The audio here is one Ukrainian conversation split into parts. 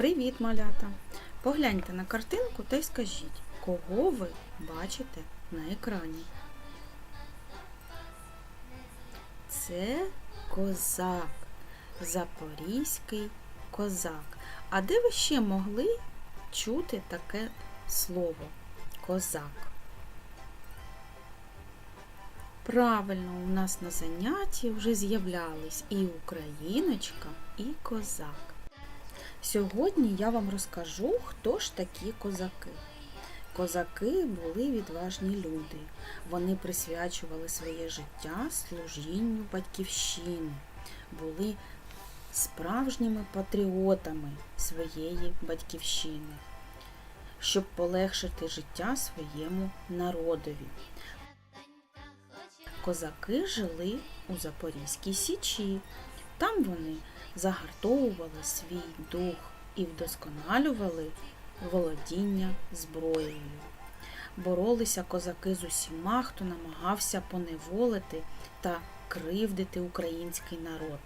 Привіт, малята! Погляньте на картинку та й скажіть, кого ви бачите на екрані. Це козак, запорізький козак. А де ви ще могли чути таке слово козак? Правильно, у нас на занятті вже з'являлись і україночка, і козак. Сьогодні я вам розкажу, хто ж такі козаки. Козаки були відважні люди. Вони присвячували своє життя служінню батьківщини, були справжніми патріотами своєї батьківщини, щоб полегшити життя своєму народові. Козаки жили у Запорізькій Січі. Там вони загартовували свій дух і вдосконалювали володіння зброєю. Боролися козаки з усіма, хто намагався поневолити та кривдити український народ.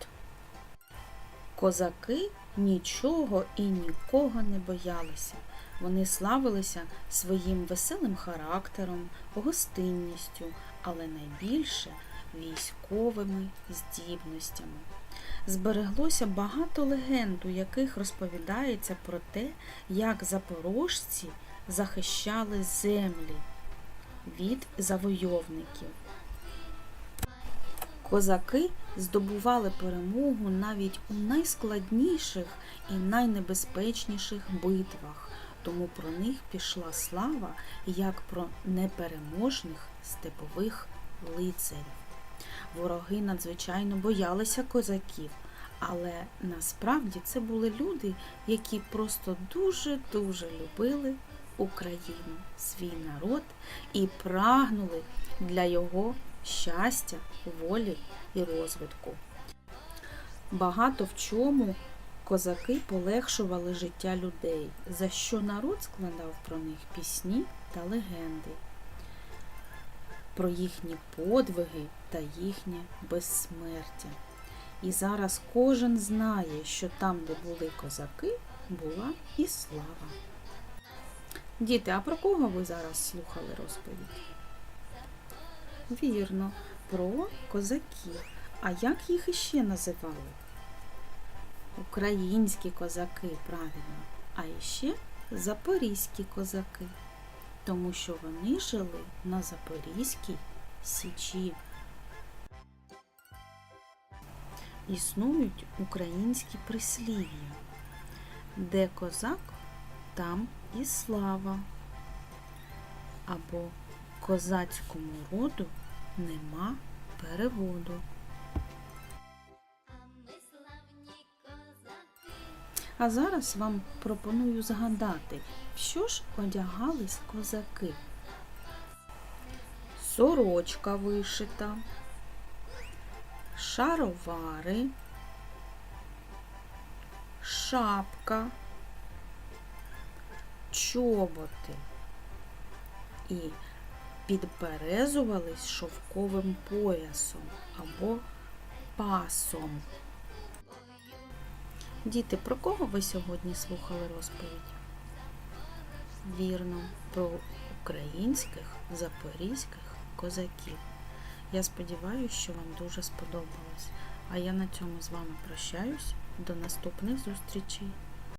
Козаки нічого і нікого не боялися. Вони славилися своїм веселим характером, гостинністю, але найбільше військовими здібностями. Збереглося багато легенд, у яких розповідається про те, як запорожці захищали землі від завойовників. Козаки здобували перемогу навіть у найскладніших і найнебезпечніших битвах, тому про них пішла слава як про непереможних степових лицарів. Вороги надзвичайно боялися козаків, але насправді це були люди, які просто дуже-дуже любили Україну, свій народ і прагнули для його щастя, волі і розвитку. Багато в чому козаки полегшували життя людей, за що народ складав про них пісні та легенди про їхні подвиги та їхнє безсмертя. І зараз кожен знає, що там, де були козаки, була і слава. Діти, а про кого ви зараз слухали розповідь? Вірно, про козаків. А як їх іще називали? Українські козаки, правильно, а іще запорізькі козаки тому що вони жили на Запорізькій Січі. Існують українські прислів'я, де козак, там і слава, або козацькому роду нема переводу. А зараз вам пропоную згадати, що ж одягались козаки. Сорочка вишита, шаровари, шапка, чоботи і підперезувались шовковим поясом або пасом. Діти, про кого ви сьогодні слухали розповідь? Вірно, про українських запорізьких козаків. Я сподіваюся, що вам дуже сподобалось. А я на цьому з вами прощаюсь. До наступних зустрічей!